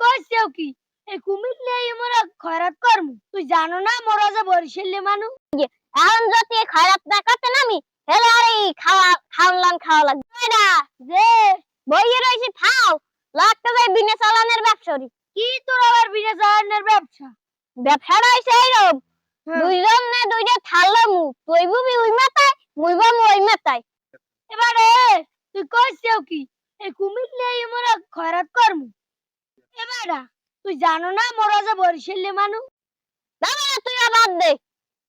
কইছেও কি? এই কুমির নিয়ে মোরা খয়রাত করমু। তুই জানো না মোরা যে বরিশালে মানুষ? এখন যদি খয়রাত না করতে নামি হেলে আর খাওয়া খাওয়ান খাওয়া লাগবে। না? যে বইয়ে রয়েছে খাও লাগতে যায় বিনে চালানের ব্যবসারি। কি তোর আবার বিনা জাহানের ব্যবসা? ব্যবসাটা হয়েছে এইরকম হ্যাঁ। দুইজন না দুইটা থাললো মু। তুই বুবি ওই মাথায় মুই বামু ওই মাথায়। এবারে তুই কইছেও কি? এই কুমির নিয়ে মোরা খয়রাত করমু। এবারে তুই জানো না মোরা যে বরিশালে মানুষ? দাদা, তুই আর বাদ দে।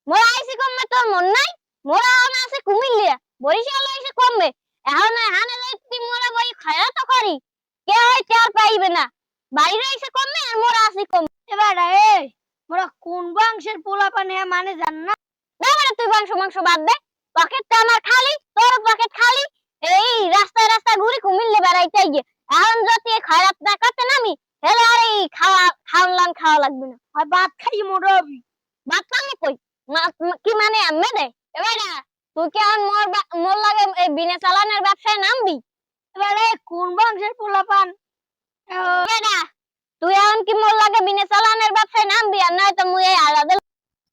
মোরা আইসি কমবে, তোর মন নাই? মোরা এখন আছে কুমিল্লিয়া, বরিশাল হইছে কমবে। এখন যাই তুই মোরা বই খায়া তো করি কে হয় টের পাইবে না। বাইরে এসে কমবে আর মোরা আছি কম এবারে এই মোরা কোন বংশের পোলা পানে মানে জান না? দাদা তুই মাংস মাংস বাদ দে। পকেটটা আমার খালি, তোর পকেট খালি। এই রাস্তায় রাস্তায় ঘুরি কুমিল্লে বেড়াইতে গিয়ে এখন যদি খারাপ না করতে নামি হেলে আর খাওয়া খাওয়ান খাওয়া লাগবে না। আর ভাত খাই মোরা হবি বাদ পানি কই কি মানে আম্মে দে এবার তুই কি এখন মোর মোর লাগে এই বিনা চালানের ব্যবসায় নামবি? এবারে কোন বংশের পোলা পান এবার তুই এখন কি মোর লাগে বিনা চালানের ব্যবসায় নামবি? আর নয়তো মুই এই আলাদা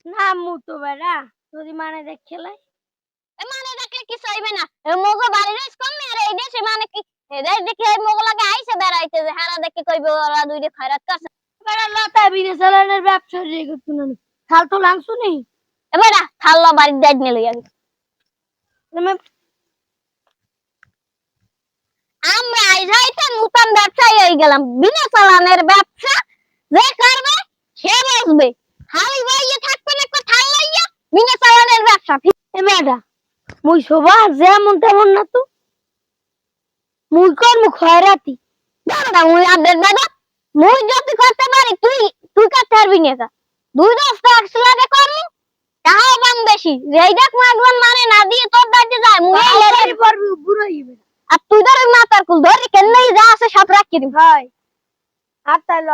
না তো বেড়া যদি মানে দেখ খেলাই। এ মানে দেখলে কিছু হইবে না? এ মোগো বাড়ি রইস কমবে আর এই দেশে মানে কি এদের দেখি এই মোগো আইসে যে হারা দেখি কইবে ওরা দুইটা খয়রাত করছে। এবারে লতা বিনা চালানের ব্যবসা করতে না তো লাংসু নেই এবার বাড়ির নিয়ে লইয়া আমরা আইসাইতে নতুন ব্যবসায়ী হয়ে গেলাম। বিনা চালানের ব্যবসা যে করবে সে বসবে। খালি বইয়ে থাকবে না লইয়া বিনা চালানের ব্যবসা। এ বেটা মুই শোভা যেমন তেমন না তো। মুই কর্ম খয়রাতি দাদা মুই আপডেট দাদা। মুই যদি করতে পারি তুই তুই করতে পারবি না কা? দুই দশ টাকা লাগে করমু তাও বাং বেশি। যেই দেখ মু একদম মানে না দিয়ে তোর দাঁড়িয়ে যায় মুই লেরে পারবি বুড়ো হইবে আর তুই ধরে মাতার কুল ধরে কেন যা আছে সব রাখি দিবি। ভাই আর তাই ল।